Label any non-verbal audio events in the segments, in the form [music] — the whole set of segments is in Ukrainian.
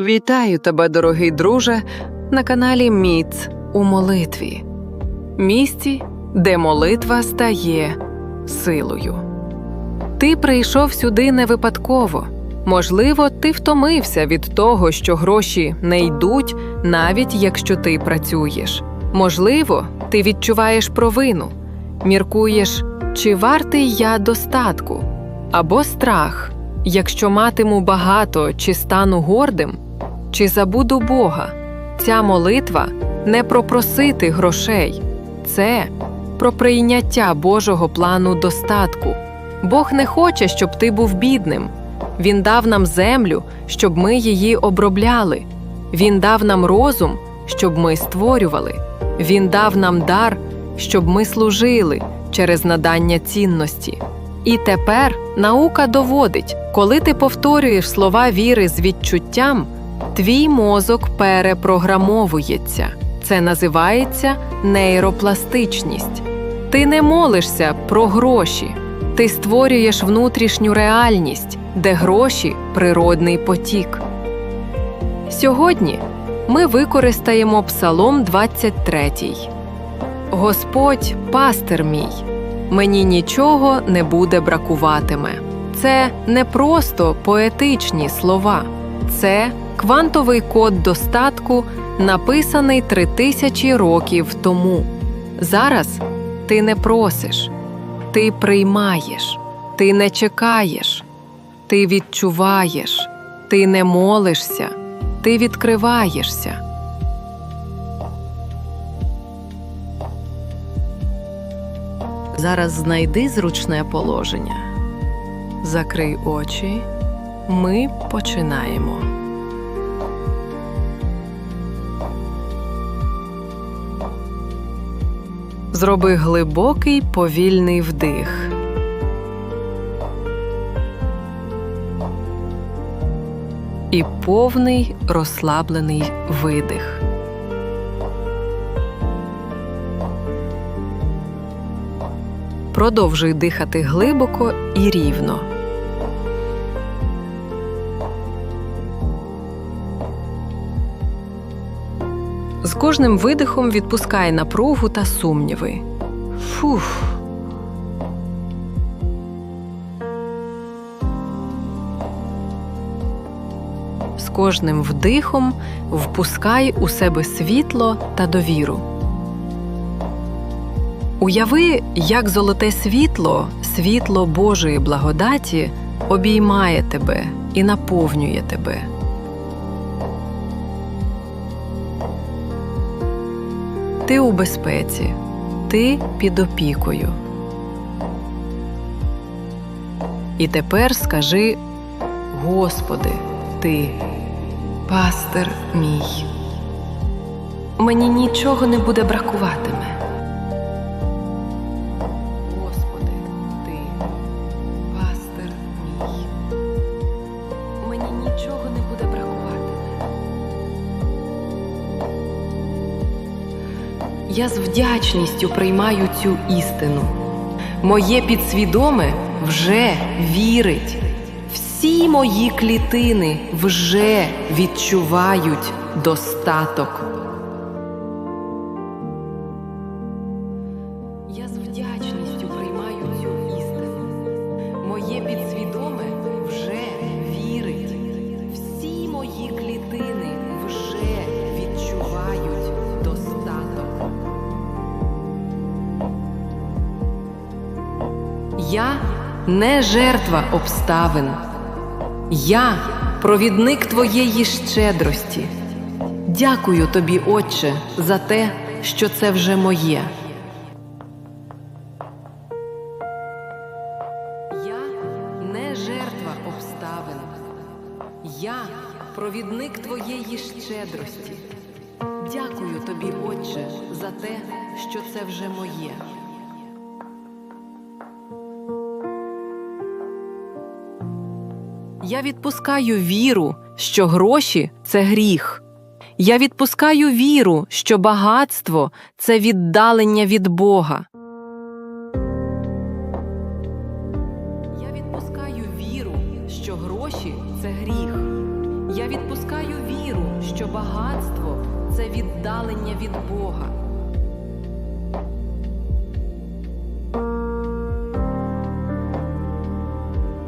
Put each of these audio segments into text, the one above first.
Вітаю тебе, дорогий друже, на каналі Міц у молитві, місці, де молитва стає силою. Ти прийшов сюди не випадково. Можливо, ти втомився від того, що гроші не йдуть, навіть якщо ти працюєш. Можливо, ти відчуваєш провину, міркуєш, чи вартий я достатку, або страх, якщо матиму багато, чи стану гордим, чи забуду Бога. Ця молитва не про просити грошей, це про прийняття Божого плану достатку. Бог не хоче, щоб ти був бідним. Він дав нам землю, щоб ми її обробляли. Він дав нам розум, щоб ми створювали. Він дав нам дар, щоб ми служили через надання цінності. І тепер наука доводить, коли ти повторюєш слова віри з відчуттям, твій мозок перепрограмовується. Це називається нейропластичність. Ти не молишся про гроші, ти створюєш внутрішню реальність, де гроші природний потік. Сьогодні ми використаємо Псалом 23. Господь пастир мій, мені нічого не буде бракуватиме. Це не просто поетичні слова, це квантовий код достатку, написаний три тисячі років тому. Зараз ти не просиш, ти приймаєш, ти не чекаєш, ти відчуваєш, ти не молишся, ти відкриваєшся. Зараз знайди зручне положення. Закрий очі. Ми починаємо. Зроби глибокий повільний вдих. І повний розслаблений видих. Продовжуй дихати глибоко і рівно. З кожним видихом відпускай напругу та сумніви. Фух. З кожним вдихом впускай у себе світло та довіру. Уяви, як золоте світло, світло Божої благодаті обіймає тебе і наповнює тебе. Ти у безпеці, ти під опікою. І тепер скажи Господи, Ти, пастир мій. Мені нічого не буде бракуватиме. Я з вдячністю приймаю цю істину. Моє підсвідоме вже вірить. Всі мої клітини вже відчувають достаток. Я не жертва обставин. Я провідник твоєї щедрості. Дякую тобі, Отче, за те, що це вже моє. Я не жертва обставин. Я провідник твоєї щедрості. Дякую тобі, Отче, за те, що це вже моє. Я відпускаю віру, що гроші це гріх. Я відпускаю віру, що багатство це віддалення від Бога. Я відпускаю віру, що гроші це гріх. Я відпускаю віру. що багатство це віддалення від Бога.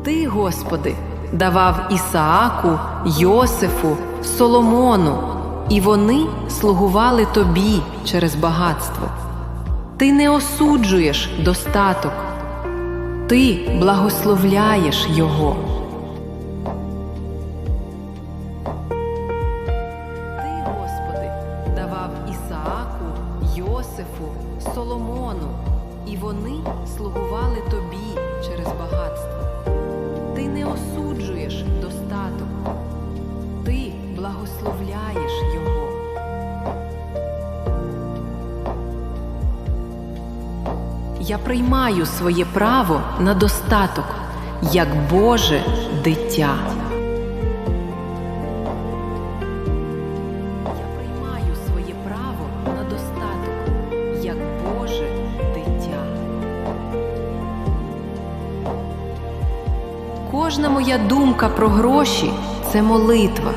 Ти, Господи, давав Ісааку, Йосифу, Соломону, і вони слугували тобі через багатство. Ти не осуджуєш достаток, ти благословляєш його. Ти, Господи, давав Ісааку, Йосифу, Соломону, і вони слугували тобі через багатство. Ти не осуджуєш Я приймаю своє право на достаток, як Боже дитя. Кожна моя думка про гроші це молитва.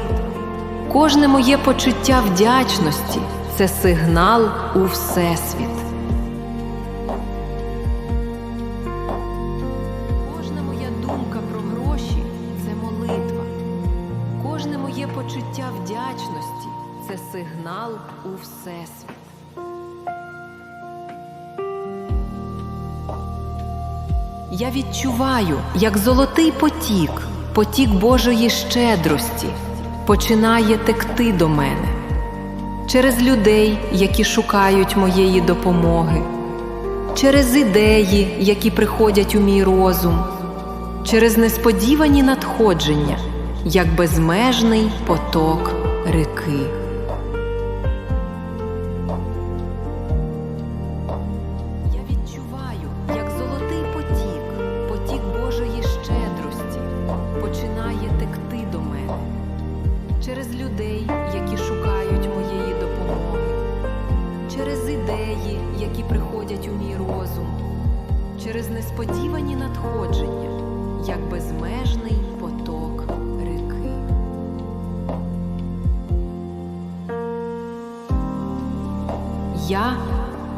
Кожне моє почуття вдячності це сигнал у Всесвіт. Вдячності. Це сигнал у Всесвіт. Я відчуваю, як золотий потік, потік Божої щедрості починає текти до мене. Через людей, які шукають моєї допомоги, через ідеї, які приходять у мій розум, через несподівані надходження, як безмежний поток реки. Я відчуваю, як золотий потік, потік Божої щедрості починає текти до мене через людей, які шукають моєї допомоги, через ідеї, які приходять у мій розум, через несподівані надходження, як безмежний Я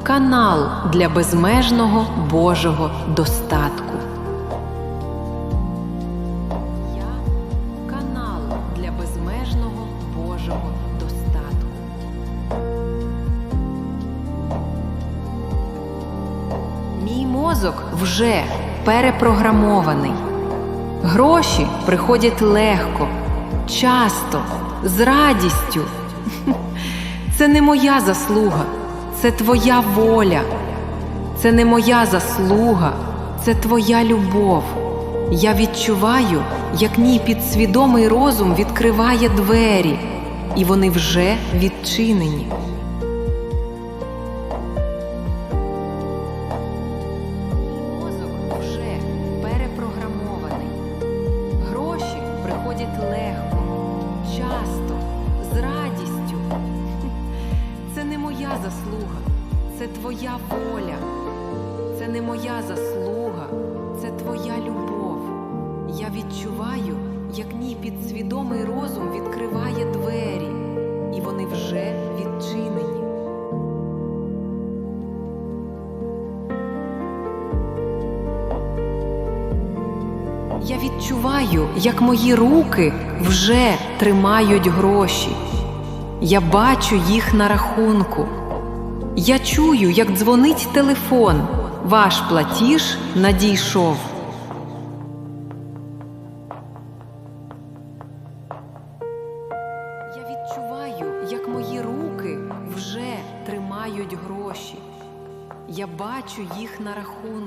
канал для безмежного Божого достатку. Я канал для безмежного Божого достатку. Мій мозок вже перепрограмований. Гроші приходять легко, часто, з радістю. [laughs] Це не моя заслуга, це твоя воля. Це не моя заслуга, це твоя любов. Я відчуваю, як мій підсвідомий розум відкриває двері, і вони вже відчинені. Як мій підсвідомий розум відкриває двері, і вони вже відчинені. Я відчуваю, як мої руки вже тримають гроші. Я бачу їх на рахунку. Я чую, як дзвонить телефон. Ваш платіж надійшов.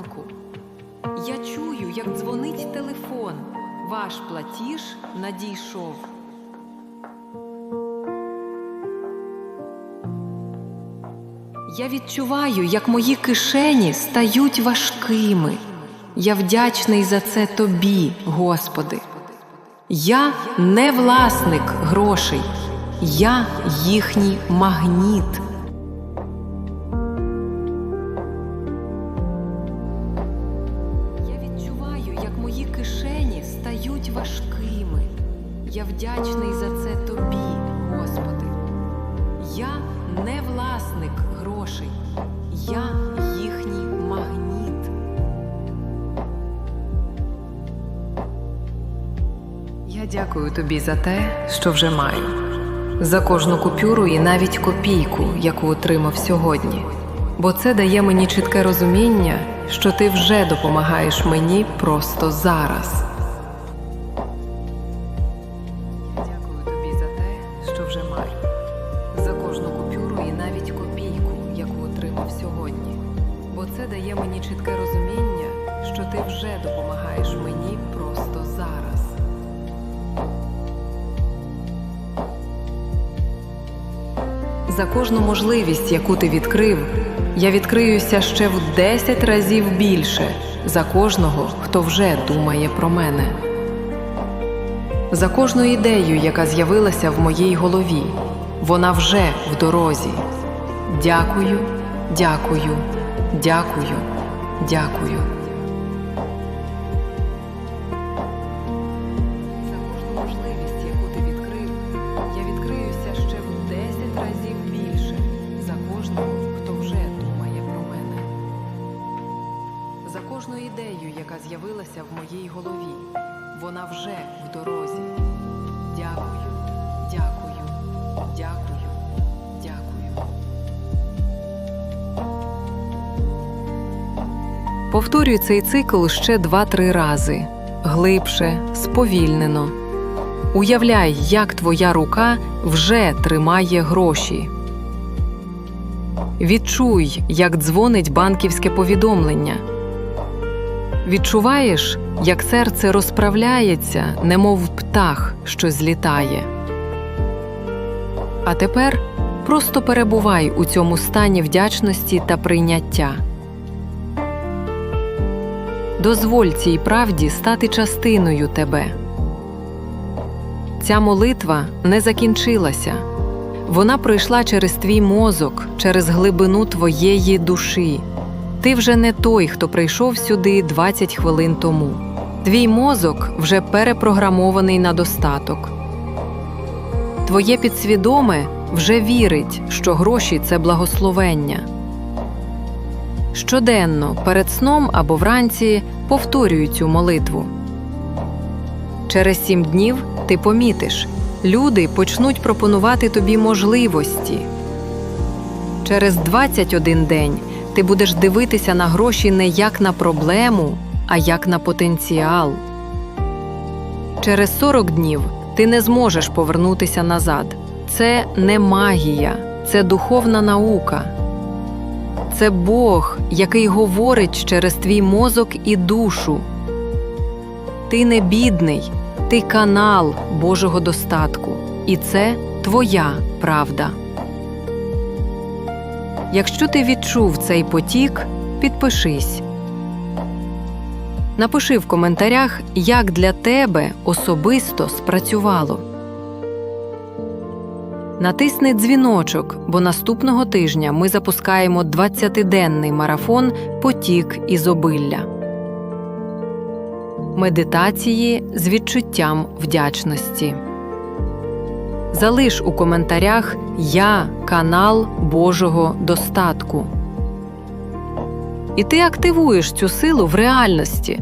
Рахунку. Я чую, як дзвонить телефон. Ваш платіж надійшов. Я відчуваю, як мої кишені стають важкими. Я вдячний за це тобі, Господи. Я не власник грошей, я їхній магніт. власник грошей, я їхній магніт. Я дякую тобі за те, що вже маю, за кожну купюру і навіть копійку, яку отримав сьогодні, бо це дає мені чітке розуміння, що ти вже допомагаєш мені просто зараз. Я дякую тобі за те, що вже маю за кожну купюру і навіть копійку, яку отримав сьогодні. Бо це дає мені чітке розуміння, що ти вже допомагаєш мені просто зараз. За кожну можливість, яку ти відкрив, я відкриюся ще в 10 разів більше за кожного, хто вже думає про мене. За кожну ідею, яка з'явилася в моїй голові, вона вже в дорозі. Дякую, дякую, дякую, дякую. За кожну можливість, яку ти відкрив, я відкриюся ще в 10 разів більше за кожного, хто вже думає про мене. За кожну ідею, яка з'явилася в моїй голові, вона вже в дорозі. Дякую, дякую, дякую, дякую. Повторюй цей цикл ще два-три рази глибше, сповільнено. Уявляй, як твоя рука вже тримає гроші. Відчуй, як дзвонить банківське повідомлення. Відчуваєш, як серце розправляється, немов птах, що злітає. А тепер просто перебувай у цьому стані вдячності та прийняття. Дозволь цій правді стати частиною тебе. Ця молитва не закінчилася. Вона пройшла через твій мозок, через глибину твоєї душі. Ти вже не той, хто прийшов сюди 20 хвилин тому. Твій мозок вже перепрограмований на достаток. Твоє підсвідоме вже вірить, що гроші це благословення. Щоденно, перед сном або вранці повторюй цю молитву. Через сім днів ти помітиш, люди почнуть пропонувати тобі можливості. Через 21 день ти будеш дивитися на гроші не як на проблему, а як на потенціал. Через 40 днів ти не зможеш повернутися назад. Це не магія, це духовна наука. Це Бог, який говорить через твій мозок і душу. Ти не бідний, ти канал Божого достатку, і це твоя правда. Якщо ти відчув цей потік, підпишись. Напиши в коментарях, як для тебе особисто спрацювало. Натисни дзвіночок, бо наступного тижня ми запускаємо 20-денний марафон Потік ізобилля. Медитації з відчуттям вдячності. Залиш у коментарях Я канал Божого достатку. І ти активуєш цю силу в реальності.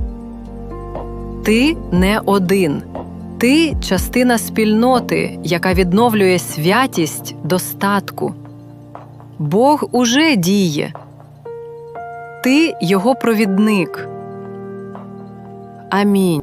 Ти не один. Ти частина спільноти, яка відновлює святість достатку. Бог уже діє. Ти його провідник. Амінь.